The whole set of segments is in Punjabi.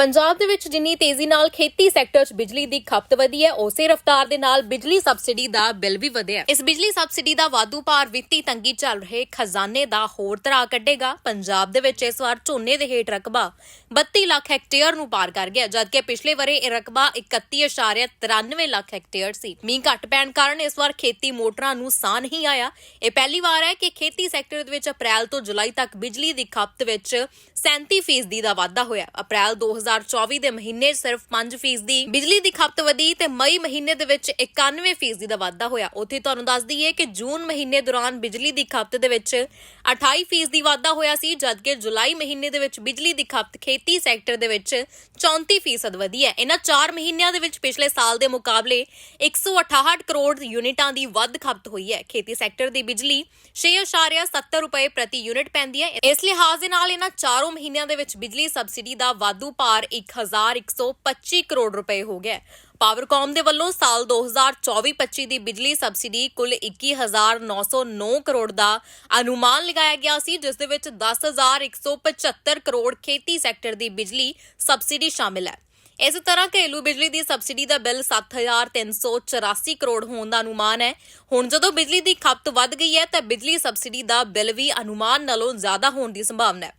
ਪੰਜਾਬ ਦੇ ਵਿੱਚ ਜਿੰਨੀ ਤੇਜ਼ੀ ਨਾਲ ਖੇਤੀ ਸੈਕਟਰ 'ਚ ਬਿਜਲੀ ਦੀ ਖਪਤ ਵਧੀ ਹੈ, ਉਸੇ ਰਫ਼ਤਾਰ ਦੇ ਨਾਲ ਬਿਜਲੀ ਸਬਸਿਡੀ ਦਾ ਬਿੱਲ ਵੀ ਵਧਿਆ। ਇਸ ਬਿਜਲੀ ਸਬਸਿਡੀ ਦਾ ਵਾਧੂ ਭਾਰ ਵਿੱਤੀ ਤੰਗੀ ਚੱਲ ਰਹੇ ਖਜ਼ਾਨੇ ਦਾ ਹੋਰ ਤਰ੍ਹਾਂ ਕੱਢੇਗਾ। ਪੰਜਾਬ ਦੇ ਵਿੱਚ ਇਸ ਵਾਰ ਝੋਨੇ ਦੇ ਹੇਠ ਰਕਬਾ 32 ਲੱਖ ਹੈਕਟੇਅਰ ਨੂੰ ਪਾਰ ਕਰ ਗਿਆ, ਜਦਕਿ ਪਿਛਲੇ ਵਰੇ ਇਹ ਰਕਬਾ 31.93 ਲੱਖ ਹੈਕਟੇਅਰ ਸੀ। ਮੀਂਹ ਘੱਟ ਪੈਣ ਕਾਰਨ ਇਸ ਵਾਰ ਖੇਤੀ ਮੋਟਰਾਂ ਨੂੰ ਸਾਹ ਨਹੀਂ ਆਇਆ। ਇਹ ਪਹਿਲੀ ਵਾਰ ਹੈ ਕਿ ਖੇਤੀ ਸੈਕਟਰ ਦੇ ਵਿੱਚ ਅਪ੍ਰੈਲ ਤੋਂ ਜੁਲਾਈ ਤੱਕ ਬਿਜਲੀ ਦੀ ਖਪਤ ਵਿੱਚ 37% ਦਾ ਵਾਧਾ ਹੋਇਆ। ਅਪ੍ਰੈਲ 2024 ਦੇ ਮਹੀਨੇ ਸਿਰਫ 5% ਦੀ ਬਿਜਲੀ ਦੀ ਖਪਤ ਵਧੀ ਤੇ ਮਈ ਮਹੀਨੇ ਦੇ ਵਿੱਚ 91% ਦਾ ਵਾਧਾ ਹੋਇਆ। ਉੱਥੇ ਤੁਹਾਨੂੰ ਦੱਸ ਦਈਏ ਕਿ ਜੂਨ ਮਹੀਨੇ ਦੌਰਾਨ ਬਿਜਲੀ ਦੀ ਖਪਤ ਦੇ ਵਿੱਚ 28% ਦੀ ਵਾਧਾ ਹੋਇਆ ਸੀ, ਜਦਕਿ ਜੁਲਾਈ ਮਹੀਨੇ ਦੇ ਵਿੱਚ ਬਿਜਲੀ ਦੀ ਖਪਤ ਖੇਤੀ ਸੈਕਟਰ ਦੇ ਵਿੱਚ 34% ਵਧੀ ਹੈ। ਇਹਨਾਂ 4 ਮਹੀਨਿਆਂ ਦੇ ਵਿੱਚ ਪਿਛਲੇ ਸਾਲ ਦੇ ਮੁਕਾਬਲੇ 168 ਕਰੋੜ ਯੂਨਿਟਾਂ ਦੀ ਵੱਧ ਖਪਤ ਹੋਈ ਹੈ। ਖੇਤੀ ਸੈਕਟਰ ਦੀ ਬਿਜਲੀ 6.70 ਰੁਪਏ ਪ੍ਰਤੀ ਯੂਨਿਟ ਪੈਂਦੀ ਹੈ। ਇਸ ਲਿਹਾਜ਼ ਦੇ ਨਾਲ ਇਹਨਾਂ ਚਾਰੋਂ ਮਹੀਨਿਆਂ ਦੇ ਵਿੱਚ ਬਿਜਲੀ ਸਬਸਿਡੀ ਦਾ ਵਾਧੂ ਭਾਰ 1125 ਕਰੋੜ ਰੁਪਏ ਹੋ ਗਿਆ ਪਾਵਰਕਾਮ ਦੇ ਵੱਲੋਂ ਸਾਲ 2024-25 ਦੀ ਬਿਜਲੀ ਸਬਸਿਡੀ ਕੁੱਲ 21909 ਕਰੋੜ ਦਾ ਅਨੁਮਾਨ ਲਗਾਇਆ ਗਿਆ ਸੀ, ਜਿਸ ਦੇ ਵਿੱਚ 10175 ਕਰੋੜ ਖੇਤੀ ਸੈਕਟਰ ਦੀ ਬਿਜਲੀ ਸਬਸਿਡੀ ਸ਼ਾਮਿਲ ਹੈ। ਇਸ ਤਰ੍ਹਾਂ ਘਰੇਲੂ ਬਿਜਲੀ ਦੀ ਸਬਸਿਡੀ ਦਾ ਬਿੱਲ 7384 ਕਰੋੜ ਹੋਣ ਦਾ ਅਨੁਮਾਨ ਹੈ। ਹੁਣ ਜਦੋਂ ਬਿਜਲੀ ਦੀ ਖਪਤ ਵੱਧ ਗਈ ਹੈ, ਤਾਂ ਬਿਜਲੀ ਸਬਸਿਡੀ ਦਾ ਬਿੱਲ ਵੀ ਅਨੁਮਾਨ ਨਾਲੋਂ ਜ਼ਿਆਦਾ ਹੋਣ ਦੀ ਸੰਭਾਵਨਾ ਹੈ।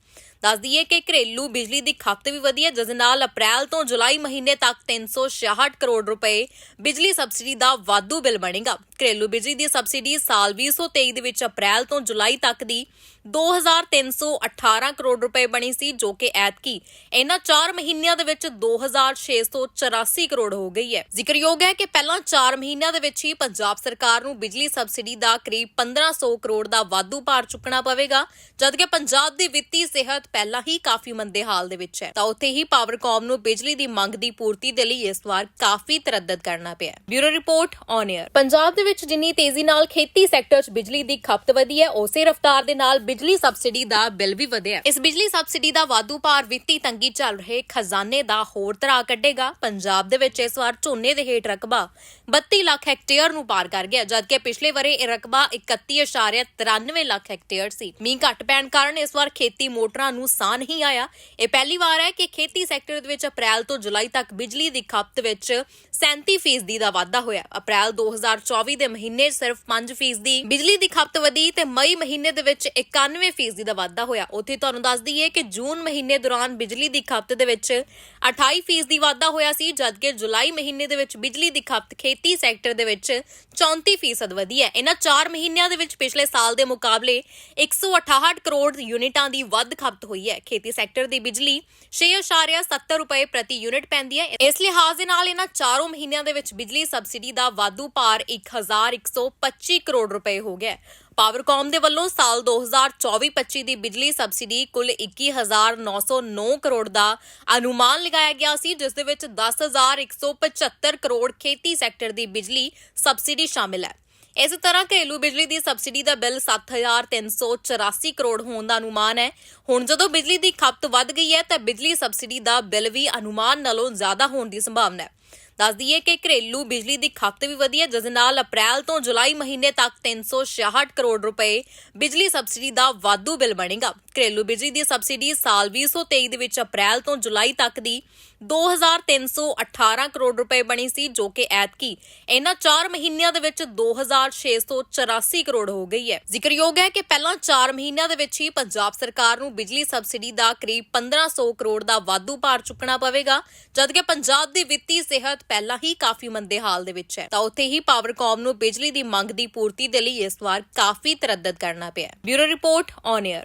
ਦੱਸ ਦਈਏ ਕਿ ਘਰੇਲੂ ਬਿਜਲੀ ਦੀ ਖਪਤ ਵੀ ਵਧੀ ਹੈ, ਜਿਸ ਨਾਲ ਅਪ੍ਰੈਲ ਤੋਂ ਜੁਲਾਈ ਮਹੀਨੇ ਤੱਕ 366 ਕਰੋੜ ਰੁਪਏ ਬਿਜਲੀ ਸਬਸਿਡੀ ਦਾ ਵਾਧੂ ਬਿੱਲ ਬਣੇਗਾ। ਘਰੇਲੂ ਬਿਜਲੀ ਦੀ ਸਬਸਿਡੀ ਸਾਲ 2023 ਦੇ ਵਿੱਚ ਅਪ੍ਰੈਲ ਤੋਂ ਜੁਲਾਈ ਤੱਕ ਦੀ 2318 ਕਰੋੜ ਰੁਪਏ ਬਣੀ ਸੀ, ਜੋ ਕਿ ਐਤਕੀ ਇਹਨਾਂ 4 ਮਹੀਨਿਆਂ ਦੇ ਵਿੱਚ 2684 ਕਰੋੜ ਹੋ ਗਈ ਹੈ। ਜ਼ਿਕਰਯੋਗ ਹੈ ਕਿ ਪਹਿਲਾਂ 4 ਮਹੀਨਿਆਂ ਦੇ ਵਿੱਚ ਹੀ ਪੰਜਾਬ ਸਰਕਾਰ ਨੂੰ ਬਿਜਲੀ ਸਬਸਿਡੀ ਦਾ ਕਰੀਬ 1500 ਕਰੋੜ ਦਾ ਵਾਧੂ ਭਾਰ ਚੁੱਕਣਾ ਪਵੇਗਾ, ਜਦਕਿ ਪੰਜਾਬ ਦੀ ਵਿੱਤੀ ਸਿਹਤ ਪਹਿਲਾਂ ਹੀ ਕਾਫੀ ਮੰਦੇ ਹਾਲ ਦੇ ਵਿੱਚ ਹੈ। ਤਾਂ ਉੱਥੇ ਹੀ ਪਾਵਰਕਾਮ ਨੂੰ ਬਿਜਲੀ ਦੀ ਮੰਗ ਦੀ ਪੂਰਤੀ ਦੇ ਲਈ ਇਸ ਵਾਰ ਕਾਫੀ ਤਰੱਦਦ ਕਰਨਾ ਪਿਆ bureau report on air Punjab ਦੇ ਵਿੱਚ ਜਿੰਨੀ ਤੇਜ਼ੀ ਨਾਲ ਖੇਤੀ ਸੈਕਟਰ 'ਚ ਬਿਜਲੀ ਦੀ ਖਪਤ ਵਧੀ ਹੈ, ਉਸੇ ਰਫ਼ਤਾਰ ਦੇ ਨਾਲ ਬਿਜਲੀ ਸਬਸਿਡੀ ਦਾ ਬਿੱਲ ਵੀ ਵਧਿਆ। ਇਸ ਬਿਜਲੀ ਸਬਸਿਡੀ ਦਾ ਵਾਧੂ ਭਾਰ ਵਿੱਤੀ ਤੰਗੀ ਚੱਲ ਰਹੇ ਖਜ਼ਾਨੇ ਦਾ ਹੋਰ ਤਰ੍ਹਾਂ ਕੱਢੇਗਾ। ਪੰਜਾਬ ਦੇ ਵਿੱਚ ਇਸ ਵਾਰ ਝੋਨੇ ਦੇ ਹੇਠ ਰਕਬਾ 32 ਲੱਖ ਹੈਕਟੇਅਰ ਨੂੰ ਪਾਰ ਕਰ ਗਿਆ, ਜਦਕਿ ਪਿਛਲੇ ਵਰੇ ਇਹ ਰਕਬਾ 31.93 ਲੱਖ ਹੈਕਟੇਅਰ ਸੀ। ਮੀਂਹ ਘੱਟ ਪੈਣ ਕਾਰਨ ਇਸ ਵਾਰ ਖੇਤੀ ਮੋਟਰਾਂ ਨੂੰ ਸਾਹ ਨਹੀਂ ਆਇਆ। ਇਹ ਪਹਿਲੀ ਵਾਰ ਹੈ ਕਿ ਖੇਤੀ ਸੈਕਟਰ ਦੇ ਵਿੱਚ ਅਪ੍ਰੈਲ ਤੋਂ ਜੁਲਾਈ ਤੱਕ ਬਿਜਲੀ ਦੀ ਖਪਤ ਵਿੱਚ 37% ਦਾ ਵਾਧਾ ਹੋਇਆ। ਅਪ੍ਰੈਲ 2024 ਦੇ ਮਹੀਨੇ ਸਿਰਫ 5% ਦੀ ਬਿਜਲੀ ਦੀ ਖਪਤ ਵਧੀ ਤੇ ਮਈ ਮਹੀਨੇ ਦੇ ਵਿੱਚ 91% ਦਾ ਵਾਧਾ ਹੋਇਆ। ਉੱਥੇ ਤੁਹਾਨੂੰ ਦੱਸ ਦਈਏ ਕਿ ਜੂਨ ਮਹੀਨੇ ਦੌਰਾਨ ਬਿਜਲੀ ਦੀ ਖਪਤ ਦੇ ਵਿੱਚ 28% ਦੀ ਵਾਧਾ ਹੋਇਆ ਸੀ, ਜਦਕਿ ਜੁਲਾਈ ਮਹੀਨੇ ਦੇ ਵਿੱਚ ਬਿਜਲੀ ਦੀ ਖਪਤ ਖੇਤੀ ਸੈਕਟਰ ਦੇ ਵਿੱਚ 34% ਵਧੀ ਹੈ। ਇਹਨਾਂ 4 ਮਹੀਨਿਆਂ ਦੇ ਵਿੱਚ ਪਿਛਲੇ ਸਾਲ ਦੇ ਮੁਕਾਬਲੇ 168 ਕਰੋੜ ਯੂਨਿਟਾਂ ਦੀ ਵੱਧ ਖਪਤ ਹੋਈ ਹੈ। ਖੇਤੀ ਸੈਕਟਰ ਦੀ ਬਿਜਲੀ 6.70 ਰੁਪਏ ਪ੍ਰਤੀ ਯੂਨਿਟ ਪੈਂਦੀ ਹੈ। ਇਸ ਲਿਹਾਜ਼ ਦੇ ਨਾਲ ਇਹਨਾਂ ਚਾਰੋਂ ਮਹੀਨਿਆਂ ਦੇ ਵਿੱਚ ਬਿਜਲੀ ਸਬਸਿਡੀ ਦਾ ਵਾਧੂ ਭਾਰ 1125 ਕਰੋੜ ਰੁਪਏ ਹੋ ਗਿਆ ਹੈ। ਪਾਵਰਕਾਮ ਦੇ ਵੱਲੋਂ ਸਾਲ 2024-25 ਦੀ ਬਿਜਲੀ ਸਬਸਿਡੀ ਕੁੱਲ 21909 ਕਰੋੜ ਦਾ ਅਨੁਮਾਨ ਲਗਾਇਆ ਗਿਆ ਸੀ, ਜਿਸ ਦੇ ਵਿੱਚ 10175 ਕਰੋੜ ਖੇਤੀ ਸੈਕਟਰ ਦੀ ਬਿਜਲੀ ਸਬਸਿਡੀ ਸ਼ਾਮਿਲ ਹੈ। ਇਸ ਤਰ੍ਹਾਂ ਘਰੇਲੂ ਬਿਜਲੀ ਦੀ ਸਬਸਿਡੀ ਦਾ ਬਿੱਲ 7384 ਕਰੋੜ ਹੋਣ ਦਾ ਅਨੁਮਾਨ ਹੈ। ਹੁਣ ਜਦੋਂ ਬਿਜਲੀ ਦੀ ਖਪਤ ਵੱਧ ਗਈ ਹੈ, ਤਾਂ ਬਿਜਲੀ ਸਬਸਿਡੀ ਦਾ ਬਿੱਲ ਵੀ ਅਨੁਮਾਨ ਨਾਲੋਂ ਜ਼ਿਆਦਾ ਹੋਣ ਦੀ ਸੰਭਾਵਨਾ ਹੈ। ਦੱਸ ਦਈਏ ਕਿ ਘਰੇਲੂ ਬਿਜਲੀ ਦੀ ਖਪਤ ਵੀ ਵਧੀ ਹੈ ਜਿਸ ਨਾਲ ਅਪ੍ਰੈਲ ਤੋਂ ਜੁਲਾਈ ਮਹੀਨੇ ਤੱਕ 366 ਕਰੋੜ ਰੁਪਏ ਬਿਜਲੀ ਸਬਸਿਡੀ ਦਾ ਵਾਧੂ ਬਿੱਲ ਬਣੇਗਾ। ਘਰੇਲੂ ਬਿਜਲੀ ਦੀ ਸਬਸਿਡੀ ਸਾਲ 2023 ਦੇ ਵਿੱਚ ਅਪ੍ਰੈਲ ਤੋਂ ਜੁਲਾਈ ਤੱਕ ਦੀ 2318 ਕਰੋੜ ਰੁਪਏ ਬਣੀ ਸੀ ਜੋ ਕਿ ਐਤਕੀ ਇਹਨਾਂ 4 ਮਹੀਨਿਆਂ ਦੇ ਵਿੱਚ 2684 ਕਰੋੜ ਹੋ ਗਈ ਹੈ। ਜ਼ਿਕਰਯੋਗ ਹੈ ਕਿ ਪਹਿਲਾਂ 4 ਮਹੀਨਿਆਂ ਦੇ ਵਿੱਚ ਹੀ ਪੰਜਾਬ ਸਰਕਾਰ ਨੂੰ ਬਿਜਲੀ ਸਬਸਿਡੀ ਦਾ ਕਰੀਬ 1500 ਕਰੋੜ ਦਾ ਵਾਧੂ ਭਾਰ ਚੁੱਕਣਾ ਪਵੇਗਾ, ਜਦਕਿ ਪੰਜਾਬ ਦੀ ਵਿੱਤੀ ਸਿਹਤ ਪਹਿਲਾਂ ਹੀ ਕਾਫੀ ਮੰਦੇ ਹਾਲ ਦੇ ਵਿੱਚ ਹੈ। ਤਾਂ ਉੱਥੇ ਹੀ ਪਾਵਰਕਾਮ ਨੂੰ ਬਿਜਲੀ ਦੀ ਮੰਗ ਦੀ ਪੂਰਤੀ ਦੇ ਲਈ ਇਸ ਵਾਰ ਕਾਫੀ ਤਰੱਦਦ ਕਰਨਾ ਪਿਆ ਬਿਊਰੋ ਰਿਪੋਰਟ ਔਨ 에ਅਰ